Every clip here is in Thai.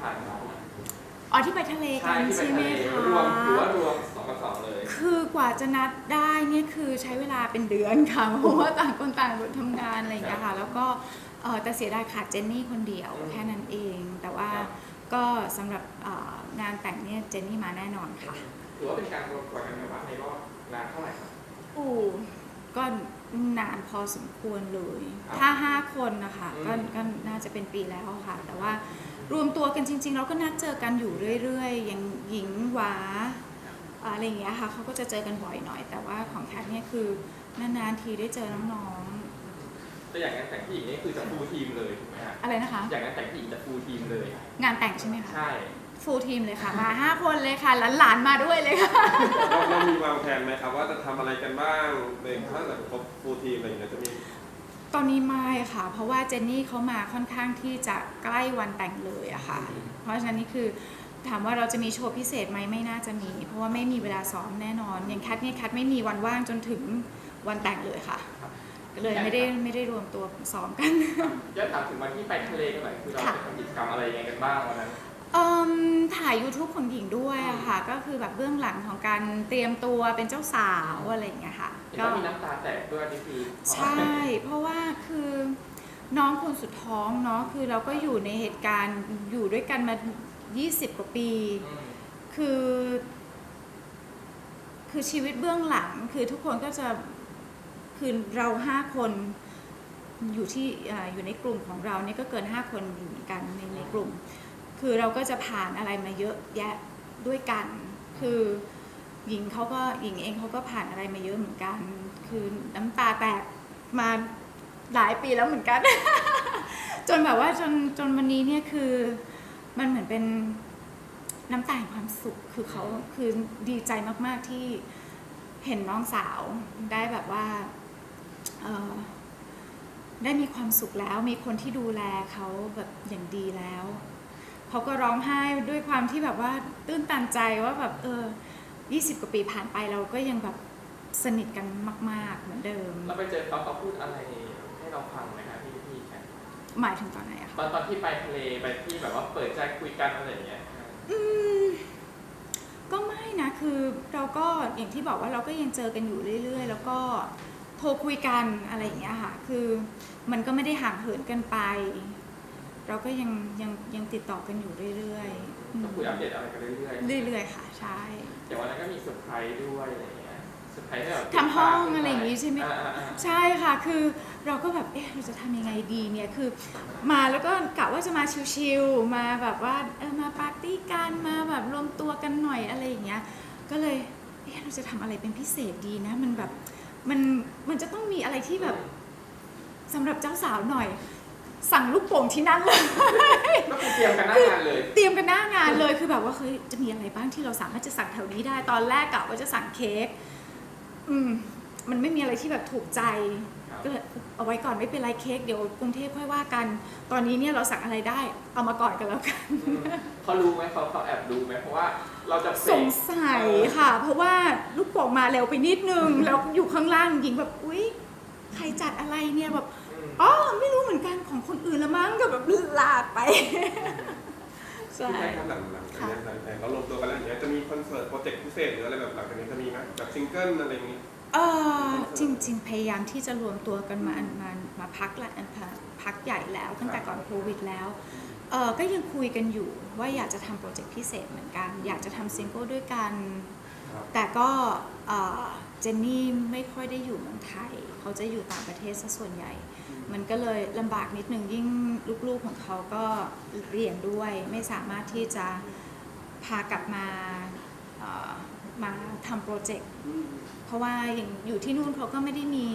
พาน้องอะอ๋อที่ไปทะเลกัใช่นที่ไปใช่ไหมทะเลคะรวมหรือว่ารวมสองกับสองเลย คือกว่าจะนัดได้เนี่ยคือใช้เวลาเป็นเดือนค่ะ เพราะว่าต่างคนต่างทำงานอะไรอย่างเงี้ยค่ะ แล้วก็เอ่อแต่เสียดายขาดเจนนี่คนเดียวแค่นั้นเอง แต่ว่าก็สำหรับเอ่องานแต่งเนี่ยเจนนี่มาแน่นอนค่ะ ถือว่าเป็นการรวมตัวกันแบบว่าในรอบนานเท่าไหร่ครับอู้ก็นานพอสมควรเลย ครับถ้าห้าคนนะคะก็อืม ก็น่าจะเป็นปีแล้วค่ะ แต่ว่า รวมตัวกันจริง ๆ เราก็นัดเจอกันอยู่เรื่อยๆ อย่างหญิงหวาอะไรอย่างเงี้ยค่ะเขาก็จะเจอกันบ่อยหน่อย แต่ว่าของแคทเนี่ยคือนานๆทีได้เจอน้องแต่อย่างงานแต่งผู้หญิงนี่คือจะฟูลทีมเลยถูกไหมฮะๆอะไรนะคะ อย่างงานแต่งผู้หญิงจะฟูลทีมเลย งานแต่งใช่ไหมคะ ใช่ ฟูลทีมเลยค่ะ มาห้าคนเลยค่ะหลานๆมาด้วยเลยค่ะ เราเรามีวางแผนไหมครับว่าจะทำอะไรกันบ้างในถ้าเกิดครบฟูลทีมอะไรอย่างเงี้ยจะมี ตอนนี้ไม่ค่ะ เพราะว่าเจนนี่เขามาค่อนข้างที่จะใกล้วันแต่งเลยอะค่ะ เพราะฉะนั้นนี่คือถามว่าเราจะมีโชว์พิเศษไหมไม่น่าจะมี เพราะว่าไม่มีเวลาซ้อมแน่นอน อย่างแคทเนี่ยแคทไม่มีวันว่างจนถึงวันแต่งเลยค่ะครับก็เลยไม่ได้ไม่ได้รวมตัวซ้อมกัน ย้อนถามถึงวันที่ไปทะเลกันหน่อยคือเราจะทำกิจกรรมอะไรยังไงกันบ้างวันนั้นเอิ่มถ่าย YouTube ของหญิงด้วยอะค่ะ ก็คือแบบเบื้องหลังของการเตรียมตัวเป็นเจ้าสาวอะไรอย่างเงี้ยค่ะ เห็นว่ามีน้ำตาแตกด้วยนี่คือใช่ เพราะว่าคือน้องคนสุดท้องเนาะคือเราก็อยู่ในเหตุการณ์อยู่ด้วยกันมา 20 กว่าปีอืมคือ คือชีวิตเบื้องหลังคือทุกคนก็จะคือเราห้าคนอยู่ที่อ่าอยู่ในกลุ่มของเราเนี่ยก็เกินห้าคนอยู่เหมือนกันในในกลุ่ม คือเราก็จะผ่านอะไรมาเยอะแยะด้วยกัน คือ หญิงเขาก็หญิงเองเขาก็ผ่านอะไรมาเยอะเหมือนกัน คือน้ำตาแตกมาหลายปีแล้วเหมือนกัน จนแบบว่าจนจนวันนี้เนี่ยคือมันเหมือนเป็นน้ำตาแห่งความสุข คือเขาคือดีใจมากๆที่เห็นน้องสาวได้แบบว่าได้มีความสุขแล้ว มีคนที่ดูแลเขาแบบอย่างดีแล้ว เขาก็ร้องไห้ด้วยความที่แบบว่าตื้นตันใจว่าแบบเออ 20 กว่าปีผ่านไปเราก็ยังแบบสนิทกันมาก ๆ เหมือนเดิม เราไปเจอเขาเขาพูดอะไรให้เราฟังไหมคะพี่พี่แคทหมายถึงตอนไหนอะคะตอนตอนที่ไปทะเลไปที่แบบว่าเปิดใจคุยกันอะไรอย่างเงี้ย อืมก็ไม่นะคือเราก็อย่างที่บอกว่าเราก็ยังเจอกันอยู่เรื่อย ๆ แล้วก็โทรคุยกันอะไรอย่างเงี้ยค่ะ คือมันก็ไม่ได้ห่างเหินกันไป เราก็ยังยังยังติดต่อกันอยู่เรื่อยๆอืมก็คุยอัปเดตอะไรกันเรื่อยเรื่อยๆค่ะใช่ๆอย่างวันนั้นก็มีเซอร์ไพรส์ด้วยอะไรอย่างเงี้ยเซอร์ไพรส์ให้แบบทำห้องอะไรอย่างงี้ใช่ไหมอ่าอ่าใช่ค่ะ คือเราก็แบบ เอ๊ะ เราจะทำยังไงดีเนี่ย คือมาแล้วก็กะว่าจะมาชิลๆ มาแบบว่า เออ มาปาร์ตี้กัน มาแบบรวมตัวกันหน่อยอะไรอย่างเงี้ย ก็เลย เอ๊ะ เราจะทำอะไรเป็นพิเศษดีนะ มันแบบ มัน มันจะต้องมีอะไรที่แบบสำหรับเจ้าสาวหน่อย สั่งลูกโป่งที่นั่นเลย ก็คือเตรียมกันหน้างานเลย เตรียมกันหน้างานเลยคือแบบว่าเฮ้ยจะมีอะไรบ้างที่เราสามารถจะสั่งแถวนี้ได้ตอนแรกกะว่าจะสั่งเค้กอืมมันไม่มีอะไรที่แบบถูกใจครับ ก็เลยเอาไว้ก่อนไม่เป็นไรเค้กเดี๋ยวกรุงเทพค่อยว่ากัน ตอนนี้เนี่ยเราสั่งอะไรได้เอามาก่อนกันแล้วกัน อืมเขารู้ไหมเขาเขาแอบรู้ไหมเพราะว่าเราจะเฟสกงสัยค่ะ เพราะว่าลูกโป่งมาเร็วไปนิดนึง แล้วอยู่ข้างล่างหญิงแบบอุ๊ย ใครจัดอะไรเนี่ยแบบอืมอ๋อ ไม่รู้เหมือนกันของคนอื่นละมั้งก็แบบลาดไป ใช่ ที่ใช้ครับหลังหลังจากเนี้ยหลังจากเราลงตัวกันแล้วอย่างเงี้ยจะมีคอนเสิร์ตโปรเจกต์พิเศษหรืออะไรแบบหลังจากนี้จะมีไหมแบบซิงเกิลอะไรอย่างงี้ เออจริง ๆ พยายามที่จะรวมตัวกันมามามาพักละพักใหญ่แล้วตั้งแต่ก่อนโควิดแล้วเออก็ยังคุยกันอยู่ว่าอยากจะทำโปรเจกต์พิเศษเหมือนกัน อยากจะทำซิงเกิลด้วยกัน ครับ แต่ก็เอ่อเจนนี่ไม่ค่อยได้อยู่เมืองไทย เขาจะอยู่ต่างประเทศซะส่วนใหญ่ มันก็เลยลำบากนิดนึงยิ่งลูกๆของเขาก็เรียนด้วย ไม่สามารถที่จะพากลับมาเอ่อมาทำโปรเจกต์อืมเพราะว่าอย่างอยู่ที่นู่นเขาก็ไม่ได้มี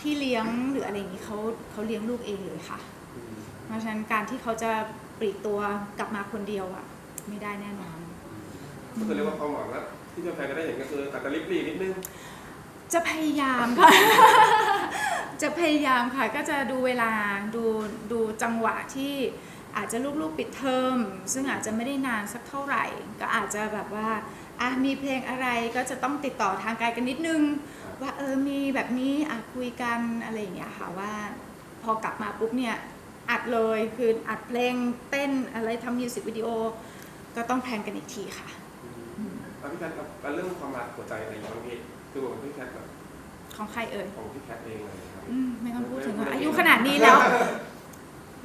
พี่เลี้ยงหรืออะไรอย่างนี้เขาเขาเลี้ยงลูกเองเลยค่ะอืมเพราะฉะนั้นการที่เขาจะปลีกตัวกลับมาคนเดียวอะ ไม่ได้แน่นอนก็คือเรียกว่าความหวังว่าที่แฟนๆก็ได้เห็นก็คืออาจจะริบหรี่นิดนึง จะพยายามค่ะ จะพยายามค่ะก็จะดูเวลาดูดูจังหวะที่อาจจะลูกๆปิดเทอมซึ่งอาจจะไม่ได้นานสักเท่าไหร่ ก็อาจจะแบบว่าอะมีเพลงอะไรก็จะต้องติดต่อทางไกลกันนิดนึง ว่าเออมีแบบนี้อะคุยกันอะไรอย่างเงี้ยค่ะว่าพอกลับมาปุ๊บเนี่ยอัดเลยคืออัดเพลงเต้นอะไรทำมิวสิกวิดีโอก็ต้องแพลนกันอีกทีค่ะ แล้วพี่แคทครับแล้วเรื่องความรักหัวใจอะไรอย่างเงี้ยบางทีคือบอกว่าพี่แคทแบบ ของใครเอ่ยของพี่แคทเองอะไรอย่างเงี้ยครับ อืมไม่ต้องพูดถึงอะอายุขนาดนี้แล้ว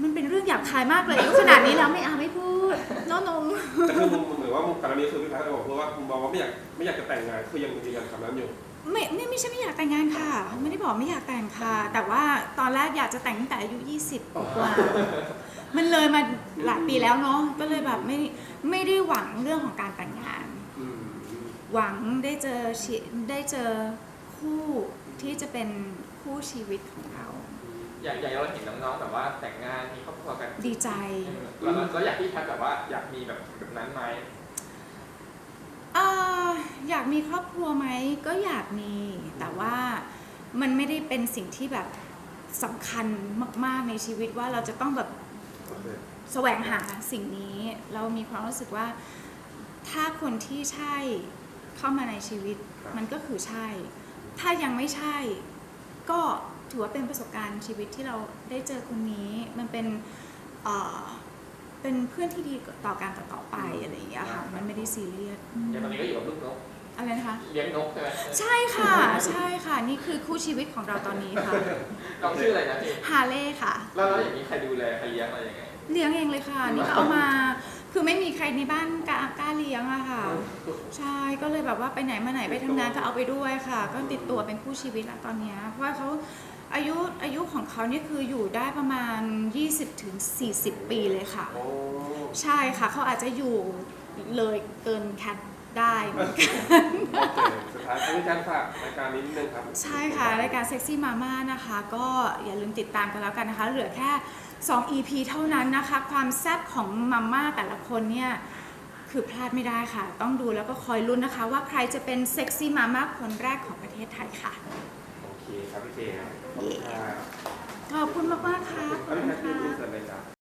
มันเป็นเรื่องหยาบคายมากเลยอายุขนาดนี้แล้วไม่เอาไม่พูดน้องนงแต่คือมุมเหมือนว่ามุมกรณีคือพี่แพทย์บอกเพราะว่ามุมมองว่าไม่อยากไม่อยากจะแต่งงานคือยังยืนยันคำนั้นอยู่ ไม่ไม่ไม่ใช่ไม่อยากแต่งงานค่ะ ไม่ได้บอกไม่อยากแต่งค่ะ แต่ว่าตอนแรกอยากจะแต่งตั้งแต่อายุ 20กว่ามันเลยมาหลายปีแล้วเนาะก็เลยแบบไม่ไม่ได้หวังเรื่องของการแต่งงานอืมหวังได้เจอชีได้เจอ คู่ที่จะเป็นคู่ชีวิตของเรา อย่างอย่างเราเห็นน้องๆแบบว่าแต่งงานมีครอบครัวกันดีใจ แล้วแล้วอยากพี่แคทแบบว่าอยากมีแบบแบบนั้นไหมอ่าอยากมีครอบครัวไหมก็อยากมี แต่ว่ามันไม่ได้เป็นสิ่งที่แบบสำคัญมาก ๆในชีวิตว่าเราจะต้องแบบโอเคแสวงหาสิ่งนี้ เรามีความรู้สึกว่า ถ้าคนที่ใช่เข้ามาในชีวิตมันก็คือใช่ ถ้ายังไม่ใช่ ก็ถือว่าเป็นประสบการณ์ชีวิตที่เราได้เจอคนนี้ มันเป็นเอ่อเป็นเพื่อนที่ดีต่อการต่อต่อไปอะไรอย่างเงี้ยค่ะมันไม่ได้ซีเรียสอืมอย่างตอนนี้ก็อยู่กับลูกนกอะไรนะคะ เลี้ยงนกใช่ไหมใช่ค่ะ ใช่ค่ะ นี่คือคู่ชีวิตของเราตอนนี้ค่ะ น้องชื่ออะไรนะพี่ฮาเล่ค่ะ แล้วแล้วอย่างนี้ใครดูแลใครเลี้ยงอะไรยังไง เลี้ยงเองเลยค่ะ นี่ก็เอามา คือไม่มีใครในบ้านกล้ากล้าเลี้ยงอะค่ะ ใช่ก็เลยแบบว่าไปไหนมาไหนไปทำงานก็เอาไปด้วยค่ะ ก็ติดตัวเป็นคู่ชีวิตแล้วตอนเนี้ยเพราะว่าเขาอายุอายุของเขานี่คืออยู่ได้ประมาณ20-40ถึง40 ปีเลยค่ะ โอ้ใช่ค่ะเขาอาจจะอยู่เลยเกินแคทได้เหมือนกัน โอเคสุดท้ายพี่แคทฝากรายการนี้นิดนึงครับ ใช่ค่ะ รายการเซ็กซี่มาม่านะคะ ก็อย่าลืมติดตามกันแล้วกันนะคะ เหลือแค่ 2 EP เท่านั้นนะคะ ความแซ่บของมาม่าแต่ละคนเนี่ยคือพลาดไม่ได้ค่ะ ต้องดูแล้วก็คอยลุ้นนะคะ ว่าใครจะเป็นเซ็กซี่มาม่าคนแรกของประเทศไทยค่ะ โอเคครับพี่เคขอบคุณครับขอบคุณมากๆค่ะขอบแล้วคุพี่ณแคทยืนค่ะอินเสิร์ตเลยจ้ะ